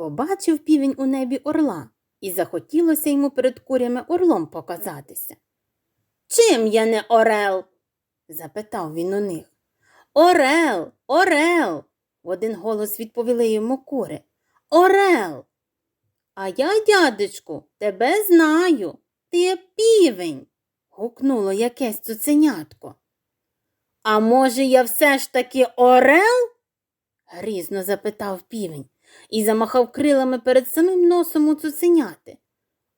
Побачив півень у небі орла, і захотілося йому перед курями орлом показатися. Чим я не орел? запитав він у них. Орел, орел. в один голос відповіли йому кури. Орел. А я, дядечку, тебе знаю. Ти півень. гукнуло якесь цуценятко. А може, я все ж таки орел? Грізно запитав півень і замахав крилами перед самим носом у цуценяти.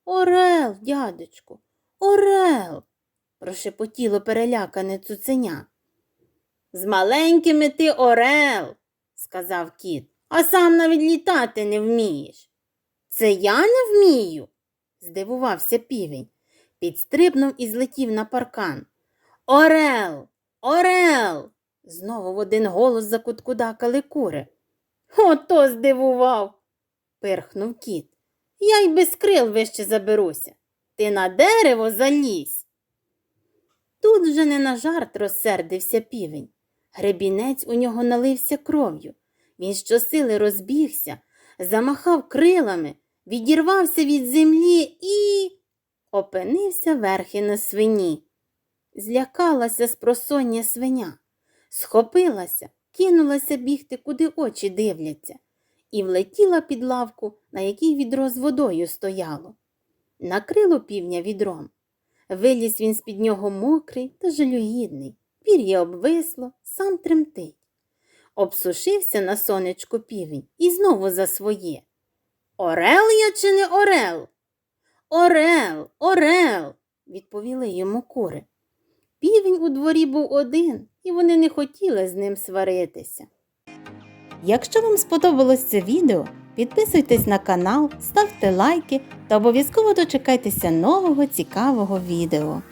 Орел, дядечку, орел, прошепотіло перелякане цуценя. З маленькими ти орел, сказав кіт, а сам навіть літати не вмієш. Це я не вмію? здивувався півень, підстрибнув і злетів на паркан. Орел, орел. Знову в один голос закуткудакали кури. Ото здивував, пирхнув кіт. Я й без крил вище заберуся. Ти на дерево залізь. Тут вже не на жарт розсердився півень. Гребінець у нього налився кров'ю. Він щосили розбігся, замахав крилами, відірвався від землі і опинився верхи на свині. Злякалася спросоння свиня, схопилася, кинулася бігти, куди очі дивляться, і влетіла під лавку, на якій відро з водою стояло. Накрило півня відром. Виліз він з-під нього мокрий та жалюгідний, пір'я обвисло, сам тремтить. Обсушився на сонечку півень і знову за своє. Орел я чи не орел? Орел, орел, відповіли йому кури. Півень у дворі був один, і вони не хотіли з ним сваритися. Якщо вам сподобалось це відео, підписуйтесь на канал, ставте лайки та обов'язково дочекайтеся нового цікавого відео.